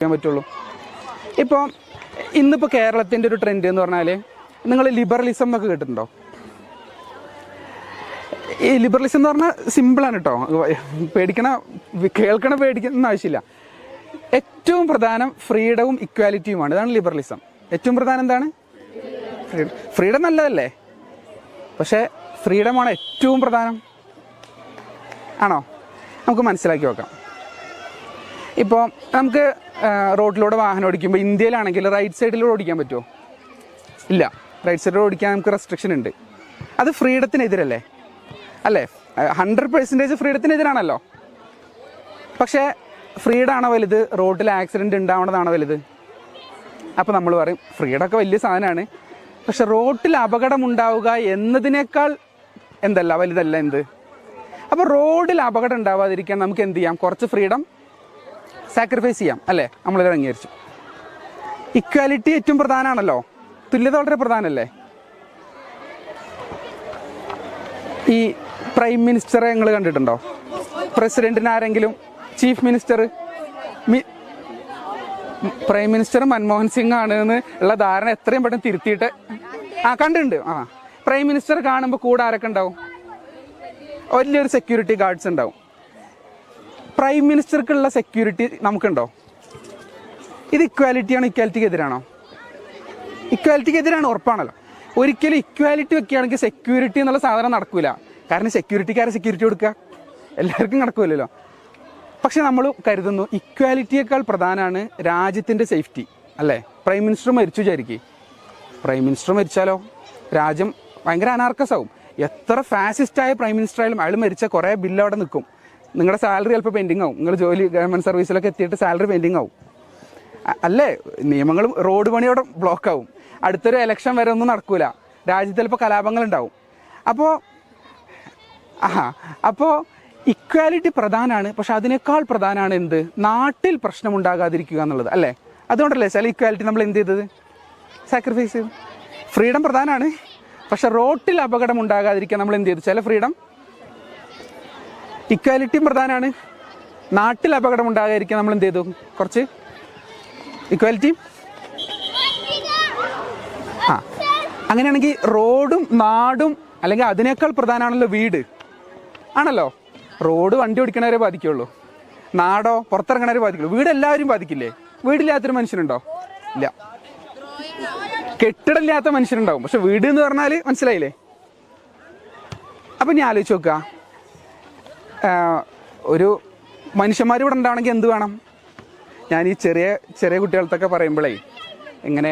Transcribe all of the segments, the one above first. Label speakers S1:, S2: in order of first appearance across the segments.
S1: ചെയ്യാൻ പറ്റുള്ളൂ. ഇപ്പോൾ ഇന്നിപ്പോൾ കേരളത്തിന്റെ ഒരു ട്രെൻഡ് എന്ന് പറഞ്ഞാൽ നിങ്ങൾ ലിബറലിസം എന്നൊക്കെ കേട്ടിട്ടുണ്ടോ? ഈ ലിബറലിസം എന്ന് പറഞ്ഞാൽ സിമ്പിളാണ് കേട്ടോ പേടിക്കണ കേൾക്കണ പേടിക്കുന്ന ആവശ്യമില്ല. ഏറ്റവും പ്രധാനം ഫ്രീഡവും ഇക്വാലിറ്റിയുമാണ് ഇതാണ് ലിബറലിസം ഏറ്റവും പ്രധാനം എന്താണ്? ഫ്രീഡം നല്ലതല്ലേ? പക്ഷേ ഫ്രീഡമാണ് ഏറ്റവും പ്രധാനം. ആണോ? നമുക്ക് മനസ്സിലാക്കി നോക്കാം. ഇപ്പോൾ നമുക്ക് റോഡിലൂടെ വാഹനം ഓടിക്കുമ്പോൾ ഇന്ത്യയിലാണെങ്കിൽ റൈറ്റ് സൈഡിലൂടെ ഓടിക്കാൻ പറ്റുമോ ഇല്ല. റൈറ്റ് സൈഡിലൂടെ ഓടിക്കാൻ നമുക്ക് റെസ്ട്രിക്ഷൻ ഉണ്ട്. അത് ഫ്രീഡത്തിനെതിരല്ലേ? അല്ലേ? ഹൺഡ്രഡ് പെർസെന്റേജ് ഫ്രീഡത്തിനെതിരാണല്ലോ. പക്ഷേ ഫ്രീഡാണോ വലുത്? റോഡിൽ ആക്സിഡന്റ് ഉണ്ടാവണതാണോ വലുത്? അപ്പോൾ നമ്മൾ പറയും ഫ്രീഡൊക്കെ വലിയ സാധനമാണ് പക്ഷെ റോഡിൽ അപകടം ഉണ്ടാവുക എന്നതിനേക്കാൾ എന്തല്ല? വലുതല്ല എന്ത്? അപ്പോൾ റോഡിൽ അപകടം ഉണ്ടാവാതിരിക്കാൻ നമുക്ക് എന്ത് ചെയ്യാം? കുറച്ച് ഫ്രീഡം സാക്രിഫൈസ് ചെയ്യാം അല്ലേ? നമ്മളിത് അംഗീകരിച്ചു. ഇക്വാലിറ്റി ഏറ്റവും പ്രധാനമാണല്ലോ. തുല്യത വളരെ പ്രധാനമല്ലേ? ഈ പ്രൈം മിനിസ്റ്ററെ നിങ്ങൾ കണ്ടിട്ടുണ്ടോ? പ്രസിഡന്റിന് ആരെങ്കിലും? Chief minister prime minister Manmohan Singh ആണ് എന്ന് ഉള്ള ധാരണ എത്രയും പെട്ടെന്ന് തിരുത്തിയിട്ട് ആ കണ്ടിട്ടുണ്ട്. ആ പ്രൈം മിനിസ്റ്റർ കാണുമ്പോൾ കൂടെ ആരൊക്കെ ഉണ്ടാവും? വലിയൊരു സെക്യൂരിറ്റി ഗാർഡ്സ് ഉണ്ടാവും. പ്രൈം മിനിസ്റ്റർക്കുള്ള സെക്യൂരിറ്റി നമുക്കുണ്ടോ? ഇത് ഇക്വാലിറ്റിയാണോ ഇക്വാലിറ്റിക്ക് എതിരാണോ ഇക്വാലിറ്റിക്ക് എതിരാണ് ഉറപ്പാണല്ലോ. ഒരിക്കലും ഇക്വാലിറ്റി വെക്കുകയാണെങ്കിൽ സെക്യൂരിറ്റി എന്നുള്ള സാധനം നടക്കില്ല കാരണം സെക്യൂരിറ്റിക്കാരെ സെക്യൂരിറ്റി കൊടുക്കുക എല്ലാവർക്കും നടക്കുമല്ലോ പക്ഷെ നമ്മൾ കരുതുന്നു ഇക്വാലിറ്റിയേക്കാൾ പ്രധാനമാണ് രാജ്യത്തിന്റെ സേഫ്റ്റി അല്ലേ? പ്രൈം മിനിസ്റ്റർ മരിച്ചു വിചാരിക്കും. പ്രൈം മിനിസ്റ്റർ മരിച്ചാലോ? രാജ്യം ഭയങ്കര അനാർക്കസാവും. എത്ര ഫാസിസ്റ്റായ പ്രൈം മിനിസ്റ്റർ ആയാലും അയാൾ മരിച്ച കുറേ ബില്ല് അവിടെ നിൽക്കും. നിങ്ങളുടെ സാലറി ചിലപ്പോൾ പെൻഡിങ് ആവും. നിങ്ങൾ ജോലി ഗവൺമെന്റ് സർവീസിലൊക്കെ എത്തിയിട്ട് സാലറി പെൻഡിങ് ആവും. അല്ലേ? നിയമങ്ങളും റോഡ് പണിയോടെ ബ്ലോക്ക് ആവും. അടുത്തൊരു ഇലക്ഷൻ വരെ ഒന്നും നടക്കൂല. രാജ്യത്ത് ചിലപ്പോൾ കലാപങ്ങൾ ഉണ്ടാവും അപ്പോൾ ആ അപ്പോൾ ഇക്വാലിറ്റി പ്രധാനമാണ് പക്ഷെ അതിനേക്കാൾ പ്രധാനമാണ് എന്ത്? നാട്ടിൽ പ്രശ്നം ഉണ്ടാകാതിരിക്കുക എന്നുള്ളത്. അല്ലേ? അതുകൊണ്ടല്ലേ ചില ഇക്വാലിറ്റി നമ്മൾ എന്ത് ചെയ്തത്? സാക്രിഫൈസ് ചെയ്തു ഫ്രീഡം പ്രധാനമാണ് പക്ഷെ റോട്ടിൽ അപകടം ഉണ്ടാകാതിരിക്കാൻ നമ്മൾ എന്ത് ചെയ്തു? ചില ഫ്രീഡം ഇക്വാലിറ്റിയും പ്രധാനമാണ് നാട്ടിൽ അപകടം ഉണ്ടാകാതിരിക്കാൻ നമ്മൾ എന്ത് ചെയ്തു? കുറച്ച് ഇക്വാലിറ്റിയും ആ അങ്ങനെയാണെങ്കിൽ റോഡും നാടും അല്ലെങ്കിൽ അതിനേക്കാൾ പ്രധാനമാണല്ലോ വീട്. ആണല്ലോ? റോഡ് വണ്ടി ഓടിക്കണവരെ ബാധിക്കുള്ളൂ. നാടോ പുറത്തിറങ്ങണവരെ ബാധിക്കുള്ളൂ. വീട് എല്ലാവരും ബാധിക്കില്ലേ? വീടില്ലാത്തൊരു മനുഷ്യനുണ്ടോ? ഇല്ല. കെട്ടിടമില്ലാത്ത മനുഷ്യരുണ്ടാവും പക്ഷെ വീട് എന്ന് പറഞ്ഞാൽ മനസ്സിലായില്ലേ? അപ്പം ഞാൻ ആലോചിച്ച് നോക്കുക. ഒരു മനുഷ്യന്മാർ ഇവിടെ ഉണ്ടാവണമെങ്കിൽ എന്ത് വേണം? ഞാൻ ഈ ചെറിയ ചെറിയ കുട്ടികൾക്കൊക്കെ പറയുമ്പോഴേ ഇങ്ങനെ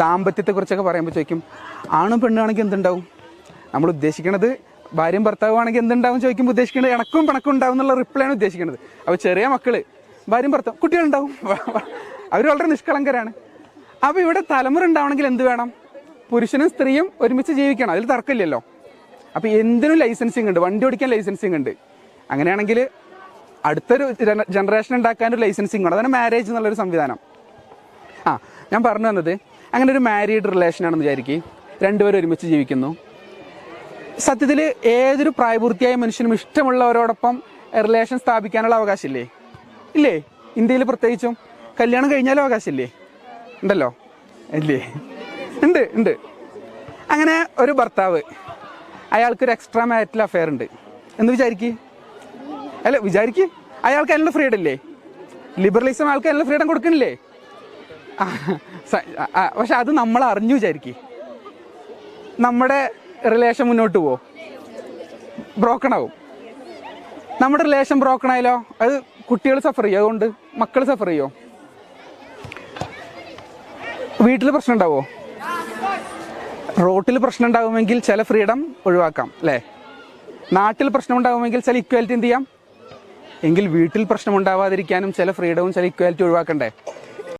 S1: ദാമ്പത്യത്തെക്കുറിച്ചൊക്കെ പറയുമ്പോൾ ചോദിക്കും ആണും പെണ്ണാണെങ്കിൽ എന്തുണ്ടാവും? നമ്മൾ ഉദ്ദേശിക്കണത് ഭാര്യയും ഭർത്താവുമാണെങ്കിൽ എന്തുണ്ടാവും ചോദിക്കുമ്പോൾ ഉദ്ദേശിക്കുന്നത് ഇണക്കും പിണക്കും ഉണ്ടാവും എന്നുള്ള റിപ്ലൈയാണ് ഉദ്ദേശിക്കുന്നത് അപ്പോൾ ചെറിയ മക്കൾ ഭാര്യയും ഭർത്താവും കുട്ടികളുണ്ടാവും. അവർ വളരെ നിഷ്കളങ്കരാണ്. അപ്പോൾ ഇവിടെ തലമുറ ഉണ്ടാവണമെങ്കിൽ എന്ത് വേണം? പുരുഷനും സ്ത്രീയും ഒരുമിച്ച് ജീവിക്കണം. അതിൽ തർക്കമില്ലല്ലോ. അപ്പോൾ എന്തിനും ലൈസൻസിങ് ഉണ്ട് വണ്ടി ഓടിക്കാൻ ലൈസൻസിങ് ഉണ്ട്. അങ്ങനെയാണെങ്കിൽ അടുത്തൊരു ജനറേഷൻ ഉണ്ടാക്കാൻ ഒരു ലൈസൻസിങ് ഉണ്ട് അതാണ് മാരേജ് എന്നുള്ളൊരു സംവിധാനം. ആ ഞാൻ പറഞ്ഞു വന്നത് അങ്ങനെ ഒരു മാരീഡ് റിലേഷനാണെന്ന് വിചാരിക്കും. രണ്ടുപേരും ഒരുമിച്ച് ജീവിക്കുന്നു. സത്യത്തിൽ ഏതൊരു പ്രായപൂർത്തിയായ മനുഷ്യനും ഇഷ്ടമുള്ളവരോടൊപ്പം റിലേഷൻ സ്ഥാപിക്കാനുള്ള അവകാശമില്ലേ? ഇല്ലേ? ഇന്ത്യയിൽ പ്രത്യേകിച്ചും കല്യാണം കഴിഞ്ഞാലും അവകാശമില്ലേ? ഉണ്ടല്ലോ? ഇല്ലേ? ഉണ്ട് ഉണ്ട്. അങ്ങനെ ഒരു ഭർത്താവ് അയാൾക്കൊരു എക്സ്ട്രാ മാരിറ്റൽ അഫെയർ ഉണ്ട്. എന്ന് വിചാരിക്ക്. അല്ല വിചാരിക്ക്. അയാൾക്ക് അതിനുള്ള ഫ്രീഡം ഇല്ലേ? ലിബറലിസം ആൾക്ക് അതിനുള്ള ഫ്രീഡം കൊടുക്കണില്ലേ? പക്ഷെ അത് നമ്മൾ അറിഞ്ഞു വിചാരിക്ക്. നമ്മുടെ റിലേഷൻ മുന്നോട്ട് പോവോ? ബ്രോക്കൺ ആവും. നമ്മുടെ റിലേഷൻ ബ്രോക്കൺ ആയാലോ? അത് കുട്ടികൾ സഫർ ചെയ്യും? അതുകൊണ്ട് മക്കൾ സഫർ ചെയ്യോ? വീട്ടിൽ പ്രശ്നം ഉണ്ടാവോ? റോട്ടിൽ പ്രശ്നം ഉണ്ടാകുമെങ്കിൽ ചില ഫ്രീഡം ഒഴിവാക്കാം അല്ലേ? നാട്ടിൽ പ്രശ്നം ഉണ്ടാകുമെങ്കിൽ ചില ഇക്വാലിറ്റി എന്ത് ചെയ്യാം? എങ്കിൽ വീട്ടിൽ പ്രശ്നം ഉണ്ടാവാതിരിക്കാനും ചില ഫ്രീഡവും ചില ഇക്വാലിറ്റി ഒഴിവാക്കണ്ടേ?